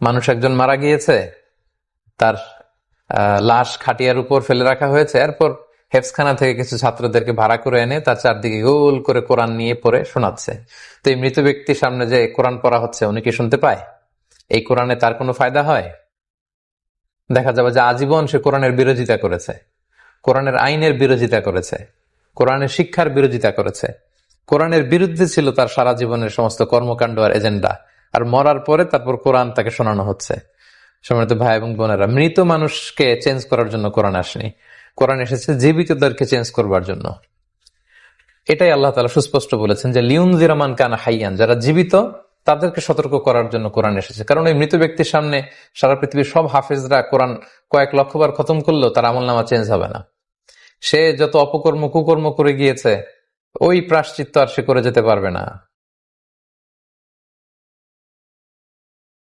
মানুষ একজন মারা গিয়েছে, তার লাশ খাটিয়ার উপর ফেলে রাখা হয়েছে, এরপর হেফসখানা থেকে কিছু ছাত্রদেরকে ভাড়া করে এনে তার চারদিকে গোল করে কোরআন নিয়ে পড়ে শোনাচ্ছে। তো এই মৃত ব্যক্তির সামনে যে কোরআন পড়া হচ্ছে, উনি কি শুনতে পায়? এই কোরআনে তার কোনো ফায়দা হয়? দেখা যাবে যে আজীবন সে কোরআনের বিরোধিতা করেছে। কোরআনের আইনের বিরোধিতা করেছে। কোরআনের শিক্ষার বিরোধিতা করেছে। কোরআনের বিরুদ্ধে ছিল তার সারা জীবনের সমস্ত কর্মকাণ্ড আর এজেন্ডা। আর মরার পরে তারপর কোরআন তাকে শোনানো হচ্ছে। সম্মানিত ভাই এবং বোনেরা, মৃত মানুষকে চেঞ্জ করার জন্য কোরআন আসেনি। কোরআন এসেছে জীবিতদেরকে চেঞ্জ করবার জন্য। এটাই আল্লাহ তালা সুস্পষ্ট বলেছেন যে লিউন জিরামান কানা হাইয়ান, যারা জীবিত, তাদেরকে সতর্ক করার জন্য কোরআন এসেছে। কারণ এই মৃত ব্যক্তির সামনে সারা পৃথিবীর সব হাফেজরা কোরআন কয়েক লক্ষবার খতম করলেও তার আমল নামা চেঞ্জ হবে না। সে যত অপকর্ম কুকর্ম করে গিয়েছে, ওই প্রাশ্চিত্য আর সে করে যেতে পারবে না।